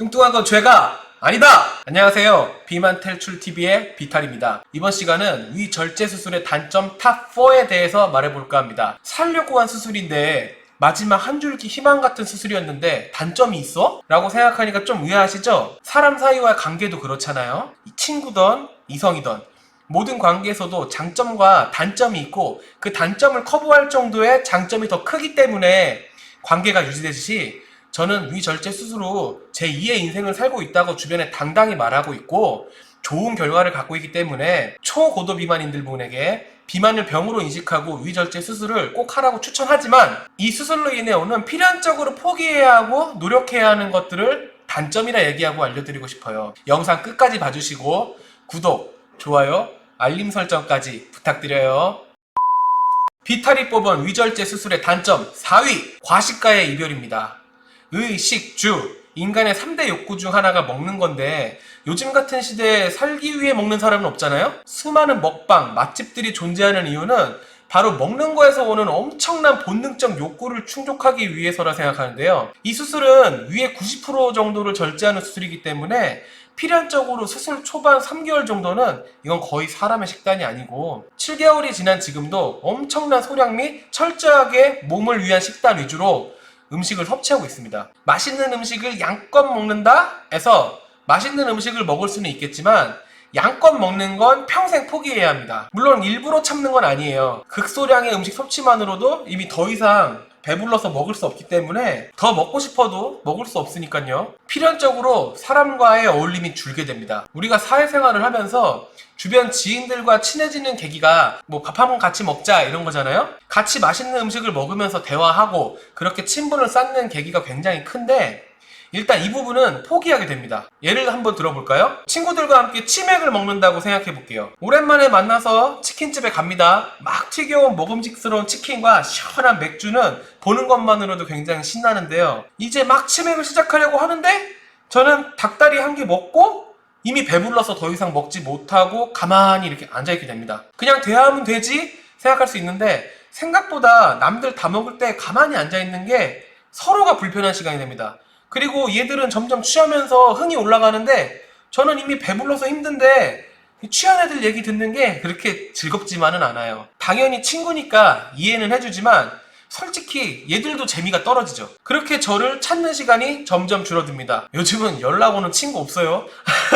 뚱뚱한 건 죄가 아니다! 안녕하세요. 비만 탈출TV의 비탈입니다. 이번 시간은 위 절제 수술의 단점 탑4에 대해서 말해볼까 합니다. 살려고 한 수술인데 마지막 한 줄기 희망 같은 수술이었는데 단점이 있어? 라고 생각하니까 좀 의아하시죠? 사람 사이와의 관계도 그렇잖아요. 친구든 이성이든 모든 관계에서도 장점과 단점이 있고 그 단점을 커버할 정도의 장점이 더 크기 때문에 관계가 유지되듯이 저는 위절제 수술 후 제2의 인생을 살고 있다고 주변에 당당히 말하고 있고 좋은 결과를 갖고 있기 때문에 초고도 비만인들 분에게 비만을 병으로 인식하고 위절제 수술을 꼭 하라고 추천하지만 이 수술로 인해 오는 필연적으로 포기해야 하고 노력해야 하는 것들을 단점이라 얘기하고 알려드리고 싶어요. 영상 끝까지 봐주시고 구독, 좋아요, 알림 설정까지 부탁드려요. 비탈이 뽑은 위절제 수술의 단점 4위 과식과의 이별입니다. 의 식 주 인간의 3대 욕구 중 하나가 먹는 건데 요즘 같은 시대에 살기 위해 먹는 사람은 없잖아요? 수많은 먹방, 맛집들이 존재하는 이유는 바로 먹는 거에서 오는 엄청난 본능적 욕구를 충족하기 위해서라 생각하는데요. 이 수술은 위의 90% 정도를 절제하는 수술이기 때문에 필연적으로 수술 초반 3개월 정도는 이건 거의 사람의 식단이 아니고 7개월이 지난 지금도 엄청난 소량 및 철저하게 몸을 위한 식단 위주로 음식을 섭취하고 있습니다. 맛있는 음식을 양껏 먹는다? 해서 맛있는 음식을 먹을 수는 있겠지만 양껏 먹는 건 평생 포기해야 합니다. 물론 일부러 참는 건 아니에요. 극소량의 음식 섭취만으로도 이미 더 이상 배불러서 먹을 수 없기 때문에 더 먹고 싶어도 먹을 수 없으니까요. 필연적으로 사람과의 어울림이 줄게 됩니다. 우리가 사회생활을 하면서 주변 지인들과 친해지는 계기가 뭐 밥 한번 같이 먹자 이런 거잖아요. 같이 맛있는 음식을 먹으면서 대화하고 그렇게 친분을 쌓는 계기가 굉장히 큰데 일단 이 부분은 포기하게 됩니다. 예를 한번 들어볼까요? 친구들과 함께 치맥을 먹는다고 생각해 볼게요. 오랜만에 만나서 치킨집에 갑니다. 막 튀겨온 먹음직스러운 치킨과 시원한 맥주는 보는 것만으로도 굉장히 신나는데요. 이제 막 치맥을 시작하려고 하는데 저는 닭다리 한 개 먹고 이미 배불러서 더 이상 먹지 못하고 가만히 이렇게 앉아있게 됩니다. 그냥 대화하면 되지 생각할 수 있는데 생각보다 남들 다 먹을 때 가만히 앉아있는 게 서로가 불편한 시간이 됩니다. 그리고 얘들은 점점 취하면서 흥이 올라가는데 저는 이미 배불러서 힘든데 취한 애들 얘기 듣는 게 그렇게 즐겁지만은 않아요. 당연히 친구니까 이해는 해주지만 솔직히 얘들도 재미가 떨어지죠. 그렇게 저를 찾는 시간이 점점 줄어듭니다. 요즘은 연락 오는 친구 없어요.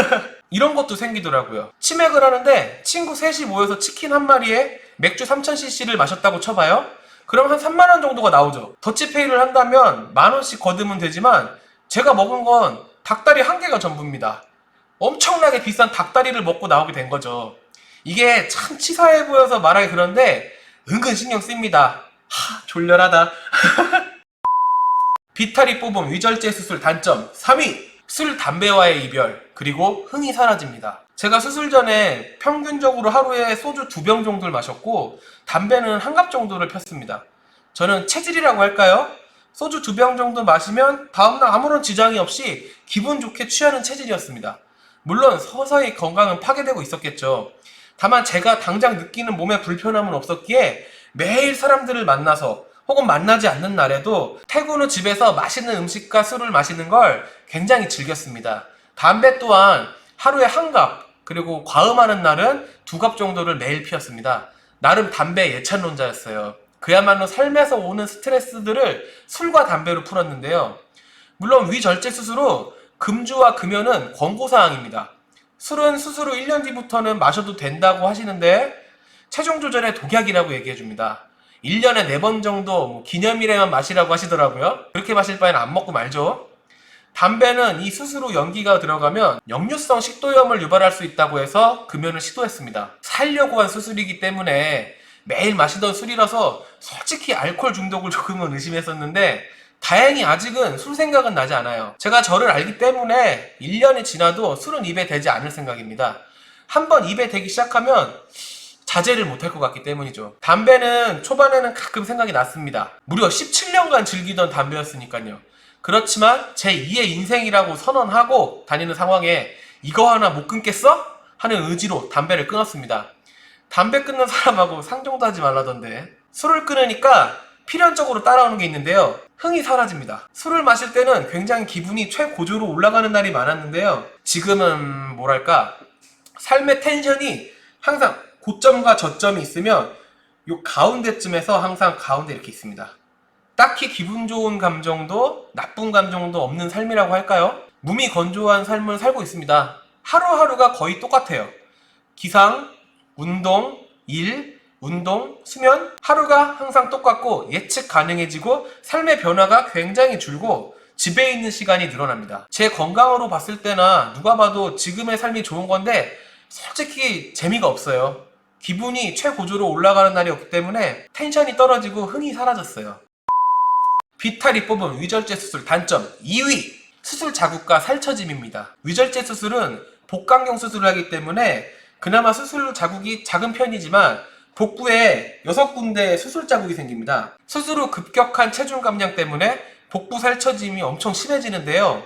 이런 것도 생기더라고요. 치맥을 하는데 친구 셋이 모여서 치킨 한 마리에 맥주 3000cc를 마셨다고 쳐봐요. 그럼 한 3만원 정도가 나오죠. 더치페이를 한다면 만원씩 거두면 되지만 제가 먹은 건 닭다리 한 개가 전부입니다. 엄청나게 비싼 닭다리를 먹고 나오게 된 거죠. 이게 참 치사해 보여서 말하기 그런데 은근 신경 씁니다. 하, 졸렬하다. 비탈이 뽑은 위절제 수술 단점 3위. 술, 담배와의 이별, 그리고 흥이 사라집니다. 제가 수술 전에 평균적으로 하루에 소주 두 병 정도를 마셨고, 담배는 한 갑 정도를 폈습니다. 저는 체질이라고 할까요? 소주 두 병 정도 마시면 다음날 아무런 지장이 없이 기분 좋게 취하는 체질이었습니다. 물론 서서히 건강은 파괴되고 있었겠죠. 다만 제가 당장 느끼는 몸에 불편함은 없었기에 매일 사람들을 만나서 혹은 만나지 않는 날에도 퇴근 후 집에서 맛있는 음식과 술을 마시는 걸 굉장히 즐겼습니다. 담배 또한 하루에 한 갑, 그리고 과음하는 날은 두 갑 정도를 매일 피웠습니다. 나름 담배 예찬론자였어요. 그야말로 삶에서 오는 스트레스들을 술과 담배로 풀었는데요. 물론 위절제 수술 후 금주와 금연은 권고사항입니다. 술은 수술 후 1년 뒤부터는 마셔도 된다고 하시는데 체중 조절의 독약이라고 얘기해 줍니다. 1년에 4번 정도 뭐 기념일에만 마시라고 하시더라고요. 그렇게 마실 바에는 안 먹고 말죠. 담배는 이 수술 후 연기가 들어가면 역류성 식도염을 유발할 수 있다고 해서 금연을 시도했습니다. 살려고 한 수술이기 때문에 매일 마시던 술이라서 솔직히 알코올 중독을 조금은 의심했었는데 다행히 아직은 술 생각은 나지 않아요. 제가 저를 알기 때문에 1년이 지나도 술은 입에 대지 않을 생각입니다. 한번 입에 대기 시작하면 자제를 못할 것 같기 때문이죠. 담배는 초반에는 가끔 생각이 났습니다. 무려 17년간 즐기던 담배였으니까요. 그렇지만 제 2의 인생이라고 선언하고 다니는 상황에 이거 하나 못 끊겠어? 하는 의지로 담배를 끊었습니다. 담배 끊는 사람하고 상종도 하지 말라던데. 술을 끊으니까 필연적으로 따라오는 게 있는데요. 흥이 사라집니다. 술을 마실 때는 굉장히 기분이 최고조로 올라가는 날이 많았는데요. 지금은 뭐랄까 삶의 텐션이 항상 고점과 저점이 있으면 요 가운데쯤에서 항상 가운데 이렇게 있습니다. 딱히 기분 좋은 감정도 나쁜 감정도 없는 삶이라고 할까요? 몸이 건조한 삶을 살고 있습니다. 하루하루가 거의 똑같아요. 기상, 운동, 일, 운동, 수면 하루가 항상 똑같고 예측 가능해지고 삶의 변화가 굉장히 줄고 집에 있는 시간이 늘어납니다. 제 건강으로 봤을 때나 누가 봐도 지금의 삶이 좋은 건데 솔직히 재미가 없어요. 기분이 최고조로 올라가는 날이 없기 때문에 텐션이 떨어지고 흥이 사라졌어요. 비탈이 뽑은 위절제 수술 단점 2위 수술 자국과 살처짐입니다. 위절제 수술은 복강경 수술을 하기 때문에 그나마 수술 자국이 작은 편이지만 복부에 6군데 수술 자국이 생깁니다. 수술 후 급격한 체중 감량 때문에 복부 살처짐이 엄청 심해지는데요.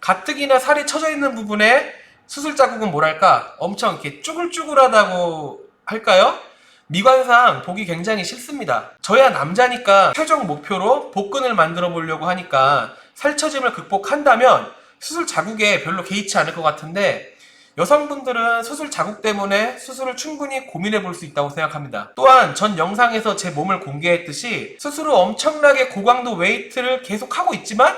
가뜩이나 살이 처져 있는 부분에 수술 자국은 뭐랄까 엄청 이렇게 쭈글쭈글하다고 할까요? 미관상 보기 굉장히 싫습니다. 저야 남자니까 최종 목표로 복근을 만들어 보려고 하니까 살처짐을 극복한다면 수술 자국에 별로 개의치 않을 것 같은데 여성분들은 수술 자국 때문에 수술을 충분히 고민해 볼 수 있다고 생각합니다. 또한 전 영상에서 제 몸을 공개했듯이 수술 후 엄청나게 고강도 웨이트를 계속 하고 있지만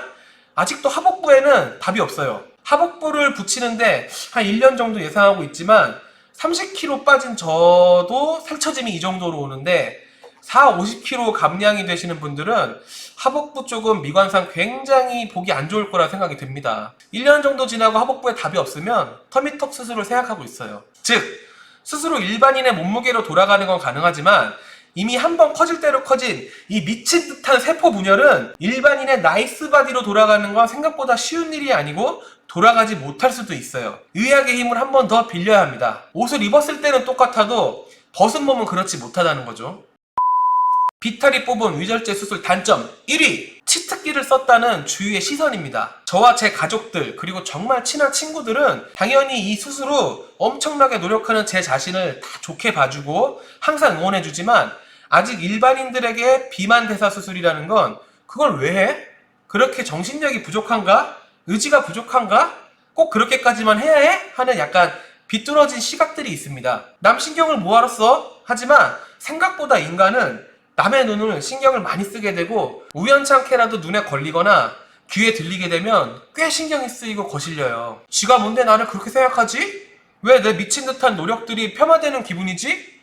아직도 하복부에는 답이 없어요. 하복부를 붙이는데 한 1년 정도 예상하고 있지만 30kg 빠진 저도 살처짐이 이 정도로 오는데 4, 50kg 감량이 되시는 분들은 하복부 쪽은 미관상 굉장히 보기 안 좋을 거라 생각이 듭니다. 1년 정도 지나고 하복부에 답이 없으면 터미턱 수술을 생각하고 있어요. 즉, 스스로 일반인의 몸무게로 돌아가는 건 가능하지만 이미 한 번 커질 대로 커진 이 미친 듯한 세포 분열은 일반인의 나이스 바디로 돌아가는 건 생각보다 쉬운 일이 아니고 돌아가지 못할 수도 있어요. 의학의 힘을 한 번 더 빌려야 합니다. 옷을 입었을 때는 똑같아도 벗은 몸은 그렇지 못하다는 거죠. 비탈이 뽑은 위절제 수술 단점 1위 치트키를 썼다는 주위의 시선입니다. 저와 제 가족들 그리고 정말 친한 친구들은 당연히 이 수술 후 엄청나게 노력하는 제 자신을 다 좋게 봐주고 항상 응원해주지만 아직 일반인들에게 비만 대사 수술이라는 건 그걸 왜 해? 그렇게 정신력이 부족한가? 의지가 부족한가? 꼭 그렇게까지만 해야 해? 하는 약간 비뚤어진 시각들이 있습니다. 남 신경을 뭐하러 써? 하지만 생각보다 인간은 남의 눈을 신경을 많이 쓰게 되고 우연찮게라도 눈에 걸리거나 귀에 들리게 되면 꽤 신경이 쓰이고 거슬려요. 쥐가 뭔데 나를 그렇게 생각하지? 왜 내 미친 듯한 노력들이 폄하되는 기분이지?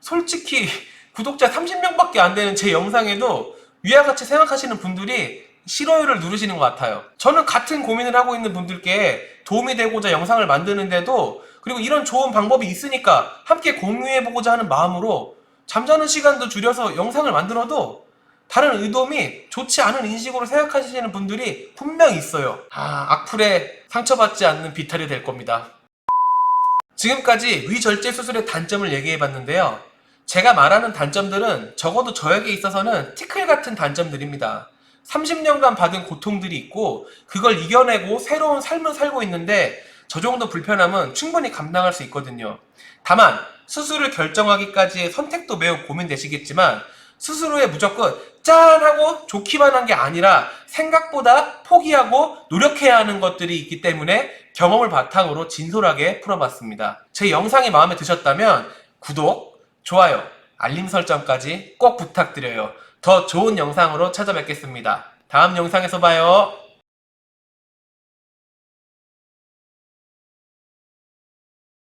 솔직히 구독자 30명밖에 안 되는 제 영상에도 위와 같이 생각하시는 분들이 싫어요를 누르시는 것 같아요. 저는 같은 고민을 하고 있는 분들께 도움이 되고자 영상을 만드는데도 그리고 이런 좋은 방법이 있으니까 함께 공유해보고자 하는 마음으로 잠자는 시간도 줄여서 영상을 만들어도 다른 의도 및 좋지 않은 인식으로 생각하시는 분들이 분명히 있어요. 아, 악플에 상처받지 않는 비탈이 될 겁니다. 지금까지 위절제 수술의 단점을 얘기해 봤는데요. 제가 말하는 단점들은 적어도 저에게 있어서는 티클 같은 단점들입니다. 30년간 받은 고통들이 있고 그걸 이겨내고 새로운 삶을 살고 있는데 저 정도 불편함은 충분히 감당할 수 있거든요. 다만 수술을 결정하기까지의 선택도 매우 고민되시겠지만 후에 무조건 짠 하고 좋기만 한 게 아니라 생각보다 포기하고 노력해야 하는 것들이 있기 때문에 경험을 바탕으로 진솔하게 풀어봤습니다. 제 영상이 마음에 드셨다면 구독, 좋아요, 알림 설정까지 꼭 부탁드려요. 더 좋은 영상으로 찾아뵙겠습니다. 다음 영상에서 봐요.